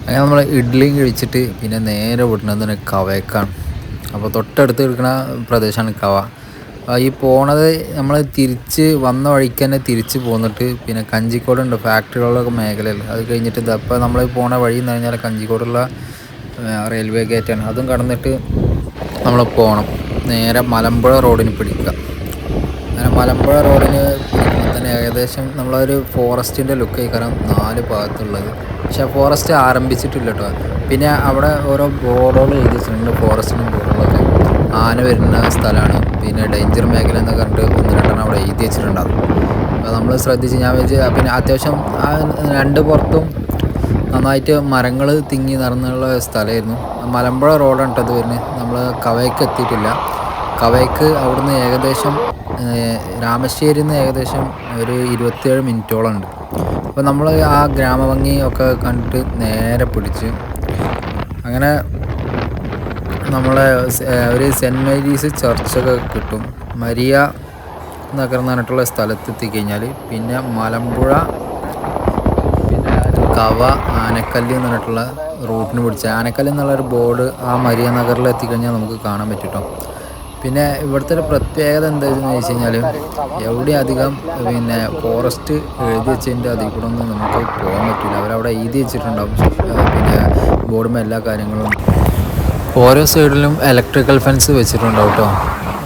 അങ്ങനെ നമ്മൾ ഇഡ്ഡലിയും കഴിച്ചിട്ട് പിന്നെ നേരെ വിടുന്നത് കവയ്ക്കാണ്. അപ്പോൾ തൊട്ടടുത്ത് കിടക്കുന്ന പ്രദേശമാണ് കവ. ഈ പോണത് നമ്മൾ തിരിച്ച് വന്ന വഴിക്ക് തന്നെ തിരിച്ച് പോന്നിട്ട് പിന്നെ കഞ്ചിക്കോടുണ്ട് ഫാക്ടറികളുടെ മേഖലയിൽ അത് കഴിഞ്ഞിട്ട് ഇതപ്പോൾ നമ്മൾ പോണ വഴി എന്ന് കഴിഞ്ഞാൽ കഞ്ചിക്കോടുള്ള റെയിൽവേ ഗേറ്റാണ്. അതും കടന്നിട്ട് നമ്മൾ പോകണം നേരെ മലമ്പുഴ റോഡിന് പിടിക്കുക അങ്ങനെ മലമ്പുഴ റോഡിന് പിടിക്കുമ്പോൾ തന്നെ ഏകദേശം നമ്മളൊരു ഫോറസ്റ്റിന്റെ ലുക്കായി കാരണം നാല് ഭാഗത്തുള്ളത്. പക്ഷേ ഫോറസ്റ്റ് ആരംഭിച്ചിട്ടില്ല കേട്ടോ പിന്നെ അവിടെ ഓരോ ബോർഡുകൾ എഴുതി വെച്ചിട്ടുണ്ട് ഫോറസ്റ്റിനും ബോർഡുകളൊക്കെ. ആന വരുന്ന സ്ഥലമാണ്. പിന്നെ ഡേഞ്ചർ മേഖല എന്ന് പറഞ്ഞിട്ട് ഒന്ന് രണ്ടെണ്ണം അവിടെ എഴുതി വെച്ചിട്ടുണ്ടാകും അപ്പോൾ നമ്മൾ ശ്രദ്ധിച്ച് ഞാൻ വെച്ച് പിന്നെ അത്യാവശ്യം രണ്ട് പുറത്തും നന്നായിട്ട് മരങ്ങൾ തിങ്ങി നിറഞ്ഞുള്ള സ്ഥലമായിരുന്നു. മലമ്പുഴ റോഡാണ് അത് വരുന്നത്. നമ്മൾ കവയ്ക്ക് എത്തിയിട്ടില്ല. കവയ്ക്ക് അവിടുന്ന് ഏകദേശം രാമശ്ശേരിയിൽ നിന്ന് ഏകദേശം ഒരു ഇരുപത്തിയേഴ് മിനിറ്റോളം ഉണ്ട്. അപ്പോൾ നമ്മൾ ആ ഗ്രാമഭംഗി ഒക്കെ കണ്ടിട്ട് നേരെ പിടിച്ച് അങ്ങനെ നമ്മളെ ഒരു സെന്റ് മേരീസ് ചർച്ചൊക്കെ കിട്ടും. മരിയ എന്നൊക്കെ പറഞ്ഞിട്ടുള്ള സ്ഥലത്ത് കഴിഞ്ഞാൽ പിന്നെ മലമ്പുഴ പിന്നെ കവ ആനക്കല്ല് എന്ന് പറഞ്ഞിട്ടുള്ള റൂട്ടിന് പിടിച്ച് ആനക്കല്ല് എന്നുള്ളൊരു ബോർഡ് ആ മരിയ നഗറിൽ എത്തിക്കഴിഞ്ഞാൽ നമുക്ക് കാണാൻ പറ്റും പിന്നെ ഇവിടുത്തെ ഒരു പ്രത്യേകത എന്താണെന്ന് വെച്ച് കഴിഞ്ഞാൽ എവിടെ അധികം പിന്നെ ഫോറസ്റ്റ് എഴുതി വെച്ചതിന്റെ അതിൽ കൂടെ ഒന്നും നമുക്ക് പോകാൻ പറ്റില്ല അവരവിടെ എഴുതി വെച്ചിട്ടുണ്ടാവും. പിന്നെ ബോർഡും എല്ലാ കാര്യങ്ങളും. ഓരോ സൈഡിലും ഇലക്ട്രിക്കൽ ഫെൻസ് വെച്ചിട്ടുണ്ടാവും കേട്ടോ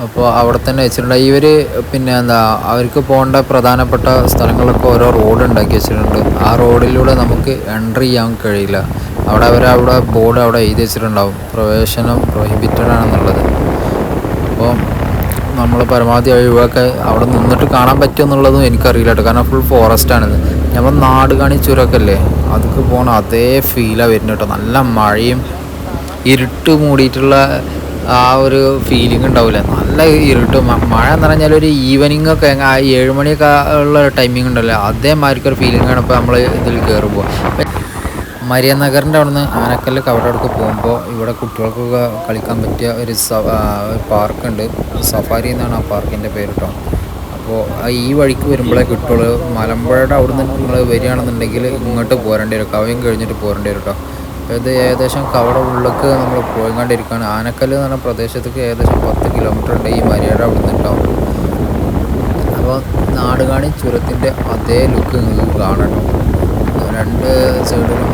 അപ്പോൾ അവിടെ തന്നെ വെച്ചിട്ടുണ്ട്. ഇവർ പിന്നെ എന്താ അവർക്ക് പോകേണ്ട പ്രധാനപ്പെട്ട സ്ഥലങ്ങളൊക്കെ ഓരോ റോഡ് ഉണ്ടാക്കി വെച്ചിട്ടുണ്ട്. ആ റോഡിലൂടെ നമുക്ക് എൻട്രി ചെയ്യാൻ കഴിയില്ല. അവിടെ അവരവിടെ ബോർഡ് അവിടെ എഴുതി വെച്ചിട്ടുണ്ടാവും. പ്രവേശനം പ്രൊഹിബിറ്റഡ് ആണെന്നുള്ളത്. അപ്പോൾ നമ്മൾ പരമാവധി ഒഴിവാക്കി അവിടെ നിന്നിട്ട് കാണാൻ പറ്റുമെന്നുള്ളതും എനിക്കറിയില്ല കേട്ടോ. കാരണം ഫുൾ ഫോറസ്റ്റാണിത് നമ്മൾ നാട് കാണി ചുരമൊക്കെ അല്ലേ അതൊക്കെ പോകണം അതേ ഫീലാണ് വരുന്നത് കേട്ടോ. നല്ല മഴയും ഇരുട്ട് മൂടിയിട്ടുള്ള ആ ഒരു ഫീലിംഗ് ഉണ്ടാവില്ല നല്ല ഇരുട്ട്. മഴ എന്ന് പറഞ്ഞാൽ ഒരു ഈവനിങ് ഒക്കെ ആ ഏഴുമണിയൊക്കെ ഉള്ള ടൈമിംഗ് ഉണ്ടല്ലോ. അതേമാതിരിക്കൊരു ഫീലിംഗ് ആണ് ഇപ്പോൾ നമ്മൾ ഇതിൽ കയറുമ്പോൾ മരിയ നഗറിന്റെ അവിടെ നിന്ന് ആനക്കല്ല് കവടടുക്ക് പോകുമ്പോൾ ഇവിടെ കുട്ടികൾക്കൊക്കെ കളിക്കാൻ പറ്റിയ ഒരു പാർക്കുണ്ട്. സഫാരി എന്നാണ് ആ പാർക്കിന്റെ പേര് കേട്ടോ. അപ്പോൾ ഈ വഴിക്ക് വരുമ്പോഴേ കിട്ടുള്ളൂ. മലമ്പുഴയുടെ അവിടെ നിന്ന് നിങ്ങൾ വരികയാണെന്നുണ്ടെങ്കിൽ ഇങ്ങോട്ട് പോരേണ്ടി വരും. കവയും കഴിഞ്ഞിട്ട് പോരേണ്ടി വരും കേട്ടോ. ഇത് ഏകദേശം കവട ഉള്ളിലേക്ക് നമ്മൾ പോയിക്കൊണ്ടിരിക്കുകയാണ് ആനക്കല്ല് എന്ന് പറഞ്ഞ പ്രദേശത്തേക്ക് ഏകദേശം പത്ത് കിലോമീറ്റർ ഉണ്ട് ഈ മരിയയുടെ അവിടെ നിന്നുണ്ടാവും അപ്പോൾ നാടുകാണി ചുരത്തിന്റെ അതേ ലുക്ക് നിങ്ങൾക്ക് കാണണം രണ്ട് സൈഡിലും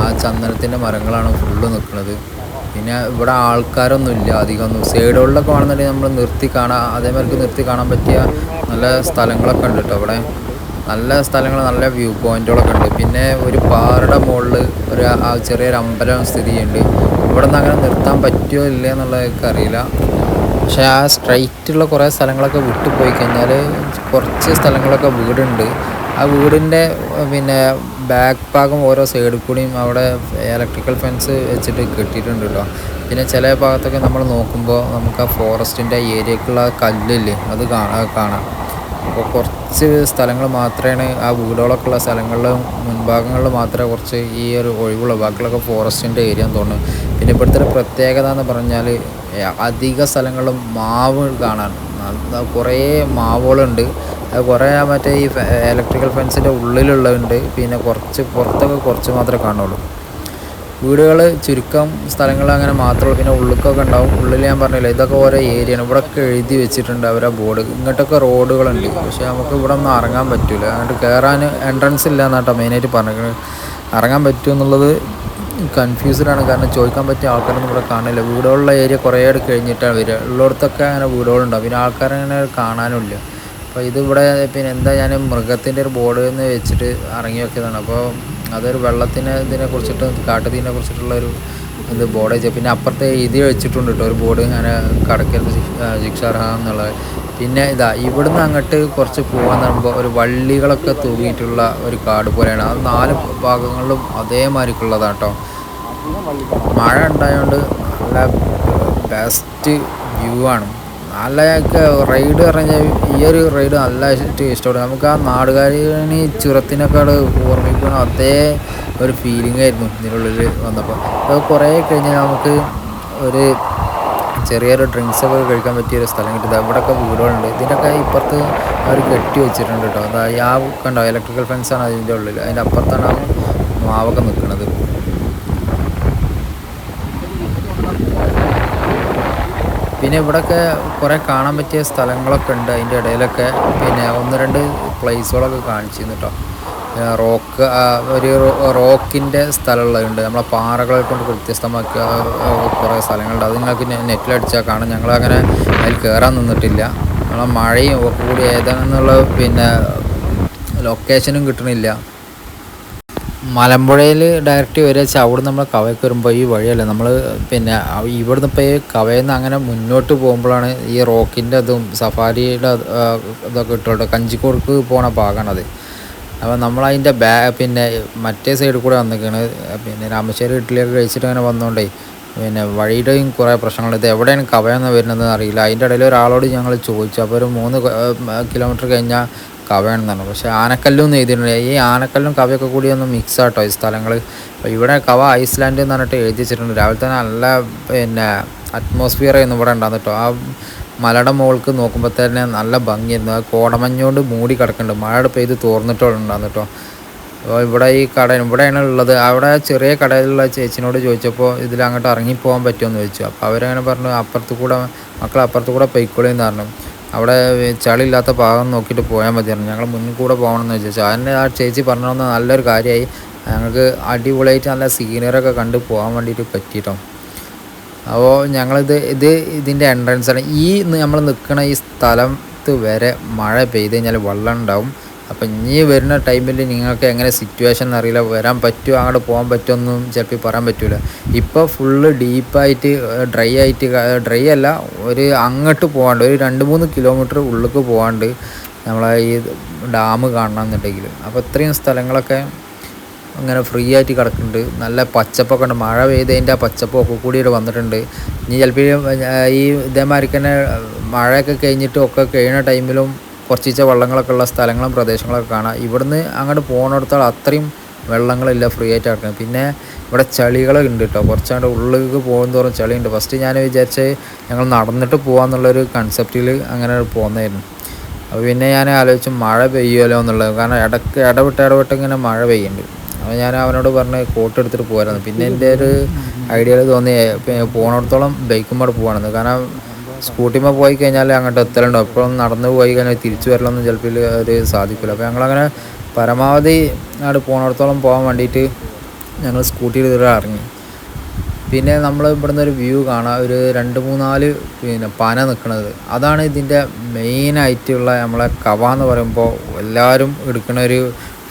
ആ ചന്ദനത്തിന്റെ മരങ്ങളാണ് ഫുള്ള് നിൽക്കുന്നത്. പിന്നെ ഇവിടെ ആൾക്കാരൊന്നുമില്ല അധികമൊന്നും. സൈഡുകളിലൊക്കെ വേണമെന്നുണ്ടെങ്കിൽ നമ്മൾ നിർത്തി കാണാൻ അതേമാതിരി നിർത്തി കാണാൻ പറ്റിയ നല്ല സ്ഥലങ്ങളൊക്കെ ഉണ്ട് കേട്ടോ ഇവിടെ. നല്ല സ്ഥലങ്ങൾ നല്ല വ്യൂ പോയിന്റുകളൊക്കെ ഉണ്ട്. പിന്നെ ഒരു പാറയുടെ മുകളിൽ ഒരു ചെറിയൊരു അമ്പലം സ്ഥിതി ചെയ്യുന്നുണ്ട് ഇവിടെ നിന്ന് അങ്ങനെ നിർത്താൻ പറ്റുമോ ഇല്ല എന്നുള്ളതൊക്കെ അറിയില്ല. പക്ഷേ ആ സ്ട്രൈറ്റുള്ള കുറേ സ്ഥലങ്ങളൊക്കെ വിട്ടു പോയി കഴിഞ്ഞാൽ കുറച്ച് സ്ഥലങ്ങളൊക്കെ വീടുണ്ട്. ആ വീടിന്റെ പിന്നെ ബാക്ക് ഭാഗം ഓരോ സൈഡിൽ കൂടിയും അവിടെ ഇലക്ട്രിക്കൽ ഫെൻസ് വെച്ചിട്ട് കെട്ടിയിട്ടുണ്ട് കേട്ടോ പിന്നെ ചില ഭാഗത്തൊക്കെ നമ്മൾ നോക്കുമ്പോൾ നമുക്ക് ആ ഫോറസ്റ്റിന്റെ ഏരിയക്കുള്ള കല്ലില്ലേ അത് കാണാം. അപ്പോൾ കുറച്ച് സ്ഥലങ്ങൾ മാത്രമാണ് ആ വീടുകളൊക്കെ ഉള്ള സ്ഥലങ്ങളിലും മുൻഭാഗങ്ങളിൽ മാത്രമേ കുറച്ച് ഈ ഒരു ഒഴിവുള്ള. ബാക്കിയുള്ളൊക്കെ ഫോറസ്റ്റിന്റെ ഏരിയ എന്ന് തോന്നുന്നു. പിന്നെ ഇവിടുത്തെ പ്രത്യേകത എന്ന് പറഞ്ഞാൽ അധിക സ്ഥലങ്ങളും മാവ് കാണാൻ. കുറേ മാവുകളുണ്ട്. അത് കുറേ മറ്റേ ഈ ഇലക്ട്രിക്കൽ ഫെൻസിന്റെ ഉള്ളിലുള്ളതുണ്ട് പിന്നെ കുറച്ച് പുറത്തൊക്കെ കുറച്ച് മാത്രമേ കാണുള്ളൂ വീടുകൾ ചുരുക്കം സ്ഥലങ്ങൾ അങ്ങനെ മാത്രമേ പിന്നെ ഉള്ളിലൊക്കെ ഉണ്ടാവും. ഉള്ളിൽ ഞാൻ പറഞ്ഞില്ല ഇതൊക്കെ ഓരോ ഏരിയയാണ് ഇവിടെയൊക്കെ എഴുതി വെച്ചിട്ടുണ്ട് അവരെ ബോർഡ്. ഇങ്ങോട്ടൊക്കെ റോഡുകളുണ്ട്. പക്ഷേ നമുക്ക് ഇവിടെ ഒന്നും ഇറങ്ങാൻ പറ്റില്ല അങ്ങോട്ട് കയറാൻ എൻട്രൻസ് ഇല്ല എന്നാട്ടോ മെയിനായിട്ട് പറഞ്ഞത് ഇറങ്ങാൻ പറ്റുമെന്നുള്ളത് കൺഫ്യൂസ്ഡാണ് കാരണം ചോദിക്കാൻ പറ്റിയ ആൾക്കാരൊന്നും ഇവിടെ കാണില്ല. വീടുകളുള്ള ഏരിയ കുറേ കഴിഞ്ഞിട്ടാണ് വരിക. ഉള്ളിടത്തൊക്കെ അങ്ങനെ വീടുകളുണ്ടാവും. പിന്നെ ആൾക്കാരങ്ങനെ കാണാനുമില്ല. അപ്പോൾ ഇതിവിടെ പിന്നെ എന്താ ഞാൻ മൃഗത്തിന്റെ ഒരു ബോർഡ് എന്ന് വെച്ചിട്ട് ഇറങ്ങി വെക്കുന്നതാണ് അപ്പോൾ അതൊരു വെള്ളത്തിനെ ഇതിനെ കുറിച്ചിട്ട് കാട്ടുതീനെ കുറിച്ചിട്ടുള്ള ഒരു ഇത് ബോർഡ് വെച്ചാൽ പിന്നെ അപ്പുറത്തെ എഴുതി വെച്ചിട്ടുണ്ട് കേട്ടോ ഒരു ബോർഡ് ഇങ്ങനെ കടക്കരുത് ശിക്ഷാർഹ എന്നുള്ളത് പിന്നെ ഇതാ ഇവിടുന്ന് അങ്ങോട്ട് കുറച്ച് പോകാൻ പറയുമ്പോൾ ഒരു വള്ളികളൊക്കെ തൂങ്ങിയിട്ടുള്ള ഒരു കാട് പോലെയാണ്. അത് നാല് ഭാഗങ്ങളിലും അതേമാതിരിക്കുള്ളതാണ് കേട്ടോ മഴ ഉണ്ടായതുകൊണ്ട് നല്ല ബെസ്റ്റ് വ്യൂ ആണ്. നല്ല റൈഡ് പറഞ്ഞാൽ ഈ ഒരു റൈഡ് നല്ല ഇഷ്ടപ്പെടും നമുക്ക് ആ നാടുകാരി ചുരത്തിനൊക്കെ ഓർമ്മിക്കുന്ന അതേ ഒരു ഫീലിംഗ് ആയിരുന്നു ഇതിനുള്ളിൽ വന്നപ്പോൾ അപ്പോൾ കുറേ കഴിഞ്ഞാൽ നമുക്ക് ഒരു ചെറിയൊരു ഡ്രിങ്ക്സ് ഒക്കെ കഴിക്കാൻ പറ്റിയ ഒരു സ്ഥലം കിട്ടിയത്. അവിടെയൊക്കെ വീടുകളുണ്ട്. ഇതിന്റെയൊക്കെ ഇപ്പുറത്ത് അവർ കെട്ടി വെച്ചിട്ടുണ്ട് കേട്ടോ അതായത് ആ കണ്ടോ ഇലക്ട്രിക്കൽ ഫെൻസാണ് അതിന്റെ ഉള്ളിൽ അതിന്റെ അപ്പുറത്താണ് മാവൊക്കെ നിൽക്കുന്നത് ഇവിടെയൊക്കെ കുറേ കാണാൻ പറ്റിയ സ്ഥലങ്ങളൊക്കെ ഉണ്ട് അതിന്റെ ഇടയിലൊക്കെ. പിന്നെ ഒന്ന് രണ്ട് പ്ലേസുകളൊക്കെ കാണിച്ചിരുന്നു കേട്ടോ റോക്ക് ഒരു റോക്കിന്റെ സ്ഥലമുള്ളതുണ്ട്. നമ്മളെ പാറകളെ കൊണ്ട് വ്യത്യസ്തമാക്കിയ കുറേ സ്ഥലങ്ങളുണ്ട്. അത് നിങ്ങൾക്ക് നെറ്റിലടിച്ചാൽ കാണും. ഞങ്ങളങ്ങനെ അതിൽ കയറാൻ നിന്നിട്ടില്ല. നമ്മളെ മഴയും കൂടി ഏതാണെന്നുള്ള പിന്നെ ലൊക്കേഷനും കിട്ടണില്ല. മലമ്പുഴയിൽ ഡയറക്റ്റ് വരിക വെച്ചാൽ അവിടെ നമ്മൾ കവയ്ക്ക് വരുമ്പോൾ ഈ വഴിയല്ല? നമ്മൾ പിന്നെ ഇവിടുന്ന് ഇപ്പോൾ ഈ കവയിൽ നിന്ന് അങ്ങനെ മുന്നോട്ട് പോകുമ്പോഴാണ് ഈ റോക്കിന്റെ അതും സഫാരിയുടെ ഇതൊക്കെ ഇട്ടോട്ടെ കഞ്ചിക്കോർക്ക് പോണ ഭാഗമാണത് അപ്പോൾ നമ്മളതിന്റെ ബാ പിന്നെ മറ്റേ സൈഡിൽ കൂടെ വന്നിരിക്കുകയാണ് പിന്നെ രാമശ്ശേരി ഇഡ്ഡലിയൊക്കെ കഴിച്ചിട്ട് അങ്ങനെ വന്നുകൊണ്ടേ പിന്നെ വഴിയുടെയും കുറേ പ്രശ്നങ്ങൾ ഇത് എവിടെയാണ് കവയെന്ന് വരുന്നതെന്ന് അറിയില്ല. അതിന്റെ ഇടയിൽ ഒരാളോട് ഞങ്ങൾ ചോദിച്ചു. അപ്പോൾ ഒരു മൂന്ന് കിലോമീറ്റർ കഴിഞ്ഞാൽ കവയാണെന്നാണ് പക്ഷേ ആനക്കല്ലും എന്ന് എഴുതിയിട്ടുണ്ട് ഈ ആനക്കല്ലും കവയൊക്കെ കൂടി ഒന്ന് മിക്സ് ആട്ടോ ഈ സ്ഥലങ്ങൾ അപ്പോൾ ഇവിടെ കവ ഐസ്ലാൻഡ് എന്ന് പറഞ്ഞിട്ട് എഴുതി വെച്ചിട്ടുണ്ട്. രാവിലെ തന്നെ നല്ല പിന്നെ അറ്റ്മോസ്ഫിയർ ആയിരുന്നു ഇവിടെ ഉണ്ടാകുന്ന കേട്ടോ. ആ മലയുടെ മുകൾക്ക് നോക്കുമ്പോൾ തന്നെ നല്ല ഭംഗിയായിരുന്നു. ആ കോടമഞ്ഞുകൊണ്ട് മൂടി കിടക്കുന്നുണ്ട്. മഴ പെയ്ത് തോർന്നിട്ടുണ്ടാകുന്നു കേട്ടോ. അപ്പോൾ ഇവിടെ ഈ കട ഇവിടെയാണ് ഉള്ളത്. അവിടെ ചെറിയ കടയിലുള്ള ചേച്ചിനോട് ചോദിച്ചപ്പോൾ ഇതിൽ അങ്ങോട്ട് ഇറങ്ങിപ്പോകാൻ പറ്റുമെന്ന് ചോദിച്ചു. അപ്പോൾ അവരങ്ങനെ പറഞ്ഞു അപ്പുറത്ത് കൂടെ മക്കൾ അപ്പുറത്ത് കൂടെ പൊയ്ക്കോളിയെന്ന് പറഞ്ഞു. അവിടെ ചളിയില്ലാത്ത ഭാഗം നോക്കിയിട്ട് പോയാൽ മതിയായിരുന്നു. ഞങ്ങൾ മുന്നിൽ കൂടെ പോകണമെന്ന് വിചാരിച്ചു. അതിന് ആ ചേച്ചി പറഞ്ഞു തന്ന നല്ലൊരു കാര്യമായി. ഞങ്ങൾക്ക് അടിപൊളിയായിട്ട് നല്ല സീനറൊക്കെ കണ്ട് പോകാൻ വേണ്ടിയിട്ട് പറ്റിയിട്ടോ. അപ്പോൾ ഞങ്ങളിത് ഇത് ഇതിന്റെ എൻട്രൻസ് ആണ്. ഈ നമ്മൾ നിൽക്കുന്ന ഈ സ്ഥലത്ത് വരെ മഴ പെയ്ത് കഴിഞ്ഞാൽ വെള്ളം ഉണ്ടാവും. അപ്പം ഇനി വരുന്ന ടൈമിൽ നിങ്ങൾക്ക് എങ്ങനെ സിറ്റുവേഷൻ അറിയില്ല. വരാൻ പറ്റുമോ അങ്ങോട്ട് പോകാൻ പറ്റുമെന്നും ചിലപ്പോൾ പറയാൻ പറ്റില്ല ഇപ്പോൾ ഫുള്ള് ഡീപ്പായിട്ട് ഡ്രൈ ആയിട്ട് ഡ്രൈ അല്ല ഒരു അങ്ങോട്ട് പോകാണ്ട് ഒരു രണ്ട് മൂന്ന് കിലോമീറ്റർ ഉള്ളിലേക്ക് പോകാണ്ട് നമ്മളെ ഈ ഡാം കാണണം എന്നുണ്ടെങ്കിൽ അപ്പോൾ ഇത്രയും സ്ഥലങ്ങളൊക്കെ അങ്ങനെ ഫ്രീ ആയിട്ട് കിടക്കുന്നുണ്ട്. നല്ല പച്ചപ്പൊക്കെ ഉണ്ട്. മഴ പെയ്തതിന്റെ ആ പച്ചപ്പൊക്കെ കൂടി ഇവിടെ വന്നിട്ടുണ്ട്. ഇനി ചിലപ്പോൾ ഈ ഇതേമാതിരി തന്നെ മഴയൊക്കെ കഴിഞ്ഞിട്ടും ഒക്കെ കഴിയുന്ന ടൈമിലും കുറച്ചിച്ച വെള്ളങ്ങളൊക്കെ ഉള്ള സ്ഥലങ്ങളും പ്രദേശങ്ങളൊക്കെ കാണാം. ഇവിടുന്ന് അങ്ങോട്ട് പോകുന്നിടത്തോളം അത്രയും വെള്ളങ്ങളില്ല ഫ്രീ ആയിട്ട് കിടക്കുന്നത് പിന്നെ ഇവിടെ ചളികളൊക്കെ ഉണ്ട് കേട്ടോ കുറച്ചാണ്ട് ഉള്ളിലേക്ക് പോകുന്നതോറും ചളിയുണ്ട്. ഫസ്റ്റ് ഞാൻ വിചാരിച്ച് ഞങ്ങൾ നടന്നിട്ട് പോകാമെന്നുള്ളൊരു കൺസെപ്റ്റിൽ അങ്ങനെ പോകുന്നതായിരുന്നു അപ്പോൾ പിന്നെ ഞാൻ ആലോചിച്ചു മഴ പെയ്യുമല്ലോ എന്നുള്ളത്. കാരണം ഇടയ്ക്ക് ഇടവിട്ട് ഇടവിട്ട് ഇങ്ങനെ മഴ പെയ്യുന്നുണ്ട്. അപ്പോൾ ഞാൻ അവനോട് പറഞ്ഞ് കോട്ട് എടുത്തിട്ട് പോരാന്ന്. പിന്നെ എന്റെ ഒരു ഐഡിയയിൽ തോന്നി പോകണടത്തോളം ബൈക്കും കൂടെ പോകണമെന്ന് കാരണം സ്കൂട്ടിമ്മ പോയി കഴിഞ്ഞാൽ അങ്ങോട്ട് എത്തലുണ്ടോ. എപ്പോഴും നടന്ന് പോയി കഴിഞ്ഞാൽ തിരിച്ചു വരലൊന്നും ചിലപ്പോൾ അത് സാധിക്കില്ല അപ്പോൾ ഞങ്ങളങ്ങനെ പരമാവധി അങ്ങോട്ട് പോകണിടത്തോളം പോകാൻ വേണ്ടിയിട്ട് ഞങ്ങൾ സ്കൂട്ടിയിൽ ഇതുവരെ ഇറങ്ങി. പിന്നെ നമ്മൾ ഇവിടുന്ന് ഒരു വ്യൂ കാണാം ഒരു രണ്ട് മൂന്നാൽ പിന്നെ പന നിൽക്കുന്നത് അതാണ് ഇതിന്റെ മെയിനായിട്ടുള്ള നമ്മളെ കവ എന്ന് പറയുമ്പോൾ എല്ലാവരും എടുക്കുന്ന ഒരു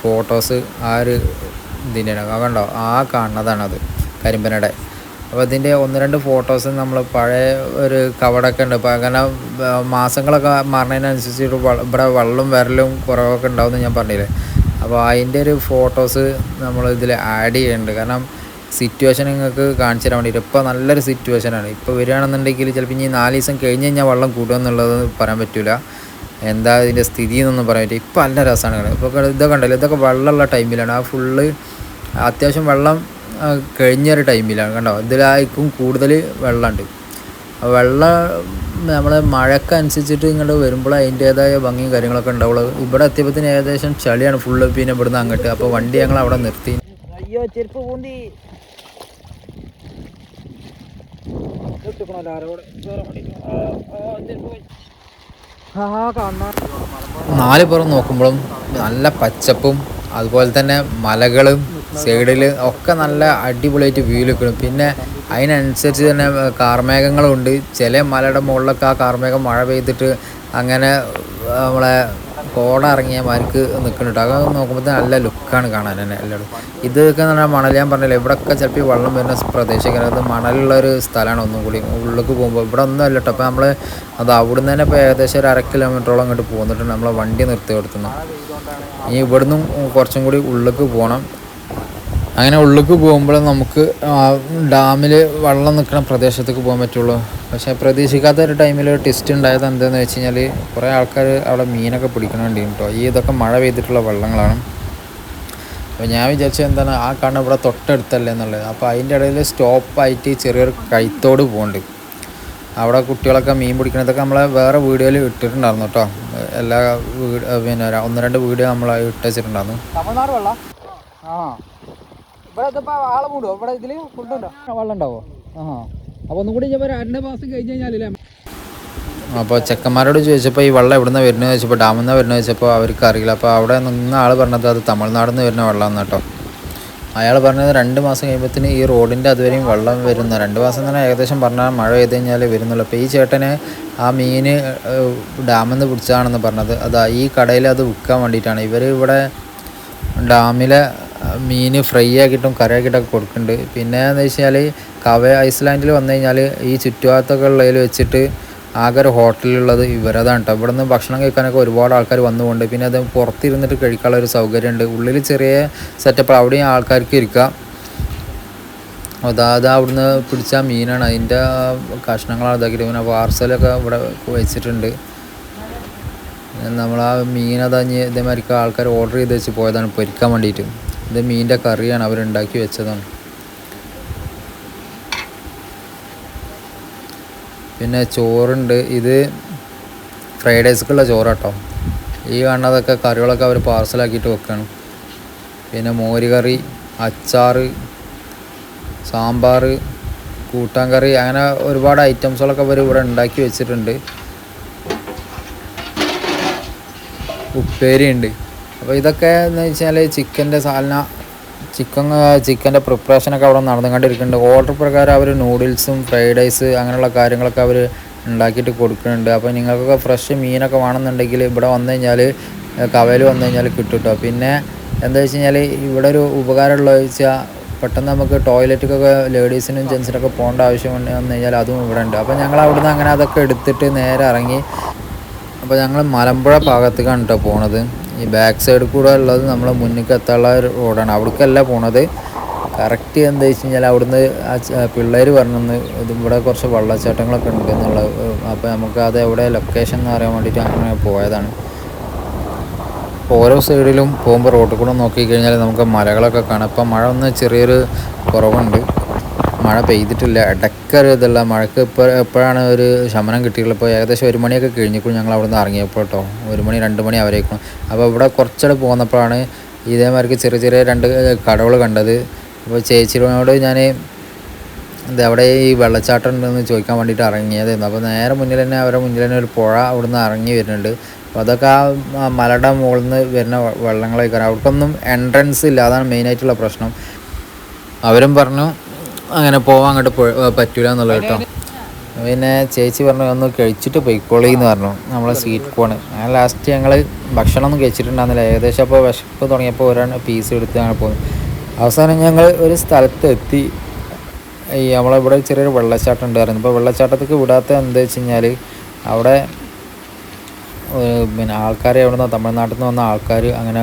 ഫോട്ടോസ് ആ ഒരു ഇതിന്റെയാണ് കണ്ടോ? ആ കാണുന്നതാണത് കരിമ്പനയുടെ. അപ്പോൾ ഇതിന്റെ ഒന്ന് രണ്ട് ഫോട്ടോസ് നമ്മൾ പഴയ ഒരു കവടൊക്കെ ഉണ്ട്. ഇപ്പോൾ അങ്ങനെ മാസങ്ങളൊക്കെ മാറുന്നതിനനുസരിച്ച് വ- ഇവിടെ വെള്ളം വരലും കുറവൊക്കെ ഉണ്ടാവുമെന്ന് ഞാൻ പറഞ്ഞില്ലേ. അപ്പോൾ അതിന്റെ ഒരു ഫോട്ടോസ് നമ്മൾ ഇതിൽ ആഡ് ചെയ്യുന്നുണ്ട്. കാരണം സിറ്റുവേഷൻ നിങ്ങൾക്ക് കാണിച്ചു തരാൻ വേണ്ടിയിട്ട്. ഇപ്പോൾ നല്ലൊരു സിറ്റുവേഷനാണ് ഇപ്പോൾ വരികയാണെന്നുണ്ടെങ്കിൽ ചിലപ്പോൾ ഇനി നാല് ദിവസം കഴിഞ്ഞ് കഴിഞ്ഞാൽ വെള്ളം കൂടുമെന്നുള്ളത് പറയാൻ പറ്റില്ല എന്താ ഇതിന്റെ സ്ഥിതി എന്നൊന്നും പറയാൻ പറ്റില്ല. ഇപ്പോൾ നല്ല രസമാണ് ഇപ്പോൾ ഇതൊക്കെ ഉണ്ടല്ലോ. ഇതൊക്കെ വെള്ളമുള്ള ടൈമിലാണ് ആ ഫുള്ള് അത്യാവശ്യം വെള്ളം കഴിഞ്ഞൊരു ടൈമിലാണ്. കണ്ടോ? ഇതിലായിരിക്കും കൂടുതൽ വെള്ളമുണ്ട് വെള്ളം നമ്മൾ മഴക്കനുസരിച്ചിട്ട് ഇങ്ങോട്ട് വരുമ്പോൾ അതിന്റേതായ ഭംഗിയും കാര്യങ്ങളൊക്കെ ഉണ്ടാവുള്ളൂ. ഇവിടെ എത്തിയപ്പോഴത്തേന് ഏകദേശം ചളിയാണ് ഫുള്ള് പിന്നെ ഇവിടുന്ന് അങ്ങോട്ട്. അപ്പോൾ വണ്ടി ഞങ്ങൾ അവിടെ നിർത്തി. അയ്യോ ചെരുപ്പ് പൂന്തി. നാല് പുറം നോക്കുമ്പോഴും നല്ല പച്ചപ്പും അതുപോലെ തന്നെ മലകളും സൈഡിൽ ഒക്കെ നല്ല അടിപൊളിയായിട്ട് വ്യൂ നിൽക്കണം പിന്നെ അതിനനുസരിച്ച് തന്നെ കാർമേഘങ്ങളുണ്ട്. ചില മലയുടെ മുകളിലൊക്കെ ആ കാർമേഘം മഴ പെയ്തിട്ട് അങ്ങനെ നമ്മളെ കോട ഇറങ്ങിയ മാർക്ക് നിൽക്കുന്നുണ്ട് അത് നോക്കുമ്പോൾ നല്ല ലുക്കാണ് കാണാൻ തന്നെ എല്ലാവരും ഇതൊക്കെ എന്ന് പറഞ്ഞാൽ മണൽ ഞാൻ പറഞ്ഞില്ല ഇവിടെയൊക്കെ ചിലപ്പോൾ വെള്ളം വരുന്ന പ്രദേശമൊക്കെ അത് ഒരു സ്ഥലമാണ് ഒന്നും കൂടി. ഉള്ളിലേക്ക് പോകുമ്പോൾ ഇവിടെ ഒന്നും അല്ല കേട്ടോ അപ്പോൾ നമ്മൾ അത് അവിടുന്ന് തന്നെ ഇപ്പോൾ ഏകദേശം ഒരു അര കിലോമീറ്ററോളം അങ്ങോട്ട് പോന്നിട്ടുണ്ട് നമ്മളെ വണ്ടി നിർത്തി കൊടുത്തുന്നു. ഇനി ഇവിടുന്നും കുറച്ചും കൂടി ഉള്ളിലേക്ക് പോകണം അങ്ങനെ ഉള്ളിലേക്ക് പോകുമ്പോൾ നമുക്ക് ഡാമിൽ വെള്ളം നിൽക്കുന്ന പ്രദേശത്തേക്ക് പോകാൻ പറ്റുള്ളൂ. പക്ഷേ പ്രതീക്ഷിക്കാത്ത ഒരു ടൈമിൽ ടെസ്റ്റ് ഉണ്ടായത് എന്താണെന്ന് വെച്ച് കഴിഞ്ഞാൽ കുറേ ആൾക്കാർ അവിടെ മീനൊക്കെ പിടിക്കണുണ്ട് കേട്ടോ ഈ ഇതൊക്കെ മഴ പെയ്തിട്ടുള്ള വെള്ളങ്ങളാണ്. അപ്പോൾ ഞാൻ വിചാരിച്ചത് എന്താണ് ആ കാണുന്ന ഇവിടെ തൊട്ടടുത്തല്ലേ എന്നുള്ളത്. അപ്പോൾ അതിന്റെ ഇടയിൽ സ്റ്റോപ്പായിട്ട് ചെറിയൊരു കൈത്തോട് പോകുന്നുണ്ട് അവിടെ കുട്ടികളൊക്കെ മീൻ പിടിക്കണതൊക്കെ നമ്മളെ വേറെ വീഡിയോയിൽ ഇട്ടിട്ടുണ്ടായിരുന്നു കേട്ടോ എല്ലാ വീട് പിന്നെ ഒന്ന് രണ്ട് വീഡിയോ നമ്മൾ ഇട്ട് ആ. ഇവിടെ ഇതിപ്പോ ആളെ മൂടുവോ ഇവിടെ ഇതിൽ ഫുള്ളുണ്ടോ വെള്ളം ഉണ്ടാവോ? ആ അപ്പൊ ഒന്നും കൂടി ഞാൻ രണ്ട് മാസം കഴിഞ്ഞ് കഴിഞ്ഞാലേ അപ്പോൾ ചെക്കന്മാരോട് ചോദിച്ചപ്പോൾ ഈ വെള്ളം എവിടെ നിന്ന് വരുന്നത് ചോദിച്ചപ്പോൾ ഡാമിൽ നിന്ന് വരുന്നത് ചോദിച്ചപ്പോൾ അവർക്ക് അറിയില്ല. അപ്പോൾ അവിടെ നിന്ന് ആൾ പറഞ്ഞത് അത് തമിഴ്നാട് നിന്ന് വരുന്ന വെള്ളമാണ് കേട്ടോ. അയാൾ പറഞ്ഞത് രണ്ട് മാസം കഴിയുമ്പോഴത്തേന് ഈ റോഡിന്റെ അതുവരെയും വെള്ളം വരുന്ന രണ്ട് മാസം തന്നെ ഏകദേശം പറഞ്ഞാൽ മഴ പെയ്ത് കഴിഞ്ഞാൽ വരുന്നുള്ളൂ. അപ്പോൾ ഈ ചേട്ടന് ആ മീൻ ഡാമിൽ നിന്ന് പിടിച്ചതാണെന്ന് പറഞ്ഞത്. അതാ ഈ കടയിൽ അത് വിൽക്കാൻ വേണ്ടിയിട്ടാണ്. ഇവർ ഇവിടെ ഡാമിലെ മീൻ ഫ്രൈ ആക്കിയിട്ടും കറി ആക്കിയിട്ടൊക്കെ കൊടുക്കുന്നുണ്ട്. പിന്നെ എന്ന് വെച്ചാൽ കവ ഐസ്ലാൻഡിൽ വന്നു കഴിഞ്ഞാൽ ഈ ചുറ്റുഭാഗത്തൊക്കെ ഉള്ളതിൽ വെച്ചിട്ട് ആകെ ഒരു ഹോട്ടലുള്ളത് ഇവരതാണ് കേട്ടോ ഇവിടെ നിന്ന് ഭക്ഷണം കഴിക്കാനൊക്കെ ഒരുപാട് ആൾക്കാർ വന്നുകൊണ്ട് പിന്നെ അത് പുറത്തിരുന്നിട്ട് കഴിക്കാനുള്ള ഒരു സൗകര്യമുണ്ട്. ഉള്ളിൽ ചെറിയ സെറ്റപ്പ് അവിടെയും ആൾക്കാർക്ക് ഇരിക്കാം. അതാത് അതാ അവിടുന്ന് പിടിച്ച മീനാണ്. അതിന്റെ കഷ്ണങ്ങളാണ് ഇതാക്കിയിട്ട് പിന്നെ പാർസലൊക്കെ ഇവിടെ വെച്ചിട്ടുണ്ട്. നമ്മൾ ആ മീൻ ഇതേമാതിരിക്ക് ആൾക്കാർ ഓർഡർ ചെയ്ത് വെച്ച് പോയതാണ് പൊരിക്കാൻ വേണ്ടിയിട്ട്. ഇത് മീന്റെ കറിയാണ് അവരുണ്ടാക്കി വെച്ചതാണ്. പിന്നെ ചോറുണ്ട്. ഇത് ഫ്രൈഡ് റൈസ്ക്കുള്ള ചോറ് കേട്ടോ ഈ കാണുന്നതൊക്കെ കറികളൊക്കെ അവർ പാർസലാക്കിയിട്ട് വെക്കുകയാണ് പിന്നെ മോര് കറി അച്ചാറ് സാമ്പാർ കൂട്ടാൻ കറി അങ്ങനെ ഒരുപാട് ഐറ്റംസുകളൊക്കെ അവർ ഇവിടെ ഉണ്ടാക്കി വെച്ചിട്ടുണ്ട്. ഉപ്പേരി ഉണ്ട് അപ്പോൾ ഇതൊക്കെ എന്ന് വെച്ചാൽ ചിക്കന്റെ സാലന ചിക്കൻ ചിക്കന്റെ പ്രിപ്പറേഷനൊക്കെ അവിടെ നടന്നുകൊണ്ടിരിക്കുന്നുണ്ട്. ഓർഡർ പ്രകാരം അവർ നൂഡിൽസും ഫ്രൈഡ് റൈസ് അങ്ങനെയുള്ള കാര്യങ്ങളൊക്കെ അവർ ഉണ്ടാക്കിയിട്ട് കൊടുക്കുന്നുണ്ട്. അപ്പോൾ നിങ്ങൾക്കൊക്കെ ഫ്രഷ് മീനൊക്കെ വേണമെന്നുണ്ടെങ്കിൽ ഇവിടെ വന്നു കഴിഞ്ഞാൽ കവയിൽ വന്നു കഴിഞ്ഞാൽ കിട്ടും കേട്ടോ പിന്നെ എന്താ വെച്ച് കഴിഞ്ഞാൽ ഇവിടെ ഒരു ഉപകാരമുള്ള വെച്ചാൽ പെട്ടെന്ന് നമുക്ക് ടോയ്ലറ്റിക്കൊക്കെ ലേഡീസിനും ജെൻസിനൊക്കെ പോകേണ്ട ആവശ്യം വന്നു കഴിഞ്ഞാൽ അതും ഇവിടെ ഉണ്ട്. അപ്പോൾ ഞങ്ങൾ അവിടുന്ന് അങ്ങനെ അതൊക്കെ എടുത്തിട്ട് നേരെ ഇറങ്ങി. അപ്പോൾ ഞങ്ങൾ മലമ്പുഴ ഭാഗത്തേക്കാണ് കേട്ടോ പോണത്. ഈ ബാക്ക് സൈഡിൽ കൂടെ ഉള്ളത് നമ്മളെ മുന്നിലേക്ക് എത്താനുള്ള ഒരു റോഡാണ് അവിടേക്കല്ല പോണത്. കറക്റ്റ് എന്താ വെച്ച് കഴിഞ്ഞാൽ അവിടുന്ന് ആ പിള്ളേർ പറഞ്ഞെന്ന് ഇത് ഇവിടെ കുറച്ച് വെള്ളച്ചാട്ടങ്ങളൊക്കെ ഉണ്ട് എന്നുള്ളത് അപ്പോൾ നമുക്ക് അത് എവിടെ ലൊക്കേഷൻ എന്ന് അറിയാൻ വേണ്ടിയിട്ട് അങ്ങനെ പോയതാണ്. ഓരോ സൈഡിലും പോകുമ്പോൾ റോഡിൽ കൂടെ നോക്കിക്കഴിഞ്ഞാൽ നമുക്ക് മലകളൊക്കെ കാണാം. ഇപ്പം മഴ ഒന്ന് ചെറിയൊരു കുറവുണ്ട്. മഴ പെയ്തിട്ടില്ല. ഇടയ്ക്കൊരു ഇതല്ല മഴക്ക് ഇപ്പോൾ എപ്പോഴാണ് ഒരു ശമനം കിട്ടിയിട്ടുള്ളത്. ഇപ്പോൾ ഏകദേശം ഒരു മണിയൊക്കെ കഴിഞ്ഞിപ്പോൾ ഞങ്ങൾ അവിടെ നിന്ന് ഇറങ്ങിയപ്പോൾ കേട്ടോ ഒരു മണി രണ്ട് മണി അവരേക്കും അപ്പോൾ ഇവിടെ കുറച്ചടെ പോന്നപ്പോഴാണ് ഇതേമാർക്ക് ചെറിയ ചെറിയ രണ്ട് കടകൾ കണ്ടത്. അപ്പോൾ ചേച്ചിയോട് ഞാൻ എന്താ അവിടെ ഈ വെള്ളച്ചാട്ടം ഉണ്ടെന്ന് ചോദിക്കാൻ വേണ്ടിയിട്ട് ഇറങ്ങിയതായിരുന്നു. അപ്പോൾ നേരെ മുന്നിൽ തന്നെ അവരുടെ മുന്നിൽ തന്നെ ഒരു പുഴ അവിടുന്ന് ഇറങ്ങി വരുന്നുണ്ട്. അപ്പോൾ അതൊക്കെ ആ മലയുടെ മുകളിൽ നിന്ന് വരുന്ന വെള്ളങ്ങളൊക്കെ അവർക്കൊന്നും എൻട്രൻസ് ഇല്ല അതാണ് മെയിനായിട്ടുള്ള പ്രശ്നം. അവരും പറഞ്ഞു അങ്ങനെ പോവാൻ അങ്ങോട്ട് പറ്റൂല എന്നുള്ള കേട്ടോ. പിന്നെ ചേച്ചി പറഞ്ഞു ഒന്ന് കഴിച്ചിട്ട് പൊയ്ക്കോളി എന്ന് പറഞ്ഞു. നമ്മളെ സ്വീറ്റ് പോണ് അങ്ങനെ ലാസ്റ്റ് ഞങ്ങൾ ഭക്ഷണം ഒന്നും കഴിച്ചിട്ടുണ്ടായിരുന്നില്ല. ഏകദേശം അപ്പോൾ വിശപ്പ് തുടങ്ങിയപ്പോൾ ഒരാൾ പീസ് എടുത്ത് അങ്ങനെ പോന്നു. അവസാനം ഞങ്ങൾ ഒരു സ്ഥലത്ത് എത്തി ഈ നമ്മളിവിടെ ചെറിയൊരു വെള്ളച്ചാട്ടം ഉണ്ടായിരുന്നു. ഇപ്പോൾ വെള്ളച്ചാട്ടത്തേക്ക് വിടാത്ത എന്താ വെച്ച് കഴിഞ്ഞാൽ അവിടെ പിന്നെ ആൾക്കാരെ എവിടെ നിന്നോ തമിഴ്നാട്ടിൽ നിന്ന് വന്ന ആൾക്കാർ അങ്ങനെ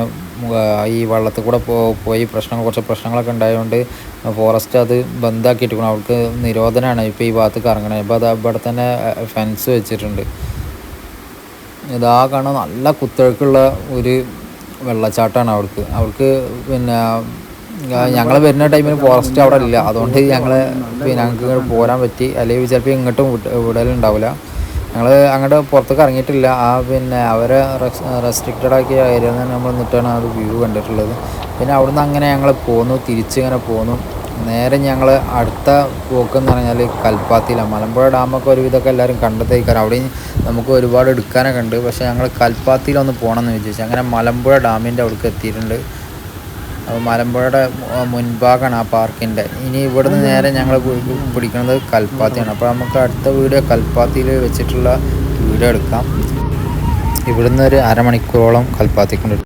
ഈ വള്ളത്തിൽ കൂടെ പോയി പ്രശ്നങ്ങൾ കുറച്ച് പ്രശ്നങ്ങളൊക്കെ ഉണ്ടായതുകൊണ്ട് ഫോറസ്റ്റ് അത് ബന്ധാക്കിയിട്ടിരിക്കണം അവൾക്ക് നിരോധനമാണ് ഇപ്പോൾ ഈ ഭാഗത്തേക്ക് ഇറങ്ങണത് ഇപ്പോൾ അത് ഇവിടെ തന്നെ ഫെൻസ് വെച്ചിട്ടുണ്ട്. ഇതാ കാണാൻ നല്ല കുത്തൊഴുക്കുള്ള ഒരു വെള്ളച്ചാട്ടമാണ് അവൾക്ക്. അവൾക്ക് പിന്നെ ഞങ്ങൾ വരുന്ന ടൈമിൽ ഫോറസ്റ്റ് അവിടെ ഇല്ല. അതുകൊണ്ട് ഞങ്ങൾ ഞങ്ങൾക്ക് പോരാൻ പറ്റി. അല്ലെങ്കിൽ ചിലപ്പോൾ ഇങ്ങോട്ടും വിടലുണ്ടാവില്ല ഞങ്ങൾ അങ്ങോട്ട് പുറത്തേക്ക് ഇറങ്ങിയിട്ടില്ല. ആ പിന്നെ അവരെ റെസ്ട്രിക്റ്റഡ് ആക്കിയ ഏരിയയിൽ നിന്ന് നമ്മൾ നിന്നിട്ടാണ് ആ ഒരു വ്യൂ കണ്ടിട്ടുള്ളത്. പിന്നെ അവിടുന്ന് അങ്ങനെ ഞങ്ങൾ പോന്നു തിരിച്ചിങ്ങനെ പോന്നു. നേരെ ഞങ്ങൾ അടുത്ത പോക്കെന്ന് പറഞ്ഞാൽ കൽപ്പാത്തിയിലാണ് മലമ്പുഴ ഡാമൊക്കെ ഒരുവിധമൊക്കെ എല്ലാവരും കണ്ടെത്തേക്കാരം അവിടെയും നമുക്ക് ഒരുപാട് എടുക്കാനൊക്കെ ഉണ്ട് പക്ഷേ ഞങ്ങൾ കൽപ്പാത്തിയിലൊന്ന് പോകണമെന്ന് വിചാരിച്ചു. അങ്ങനെ മലമ്പുഴ ഡാമിന്റെ അവിടേക്ക് എത്തിയിട്ടുണ്ട്. മലമ്പുഴയുടെ മുൻഭാഗമാണ് ആ പാർക്കിന്റെ. ഇനി ഇവിടുന്ന് നേരെ ഞങ്ങൾ പിടിക്കുന്നത് കൽപ്പാത്തിയാണ്. അപ്പോൾ നമുക്ക് അടുത്ത വീഡിയോ കൽപ്പാത്തിയിൽ വെച്ചിട്ടുള്ള വീഡിയോ എടുക്കാം. ഇവിടുന്ന് ഒരു അരമണിക്കൂറോളം കൽപ്പാത്തിക്കുണ്ട്